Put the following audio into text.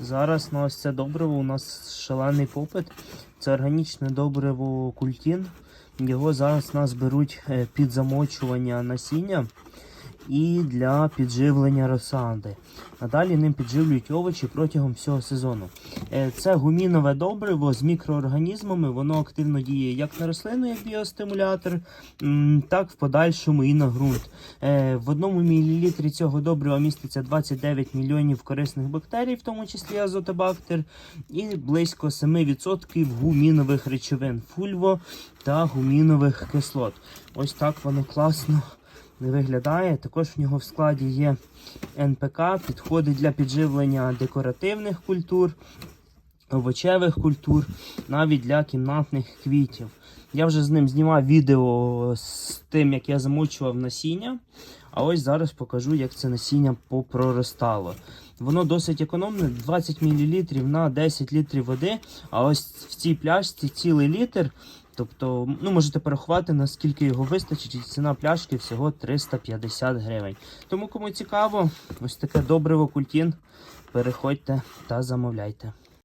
Зараз на ось це добриво у нас шалений попит. Це органічне добриво культін. Його зараз нас беруть е, під замочування насіння і для підживлення розсади. Надалі ним підживлюють овочі протягом всього сезону. Е, Це гумінове добриво з мікроорганізмами. Воно активно діє як на рослину, як біостимулятор, так в подальшому і на ґрунт. Е, В одному мілілітрі цього добрива міститься 29 мільйонів корисних бактерій, в тому числі азотобактер, і близько 7% гумінових речовин, фульво та гумінових кислот. Ось так воно класно виглядає. Також в нього в складі є НПК, підходить для підживлення декоративних культур, овочевих культур, навіть для кімнатних квітів. Я вже з ним знімав відео з тим, як я замочував насіння. А ось зараз покажу, як це насіння попроростало. Воно досить економне, 20 мл на 10 літрів води. А ось в цій пляшці цілий літр. Тобто, ну можете порахувати, наскільки його вистачить, і ціна пляшки всього 350 гривень. Тому кому цікаво, ось таке добриво культін. Переходьте та замовляйте.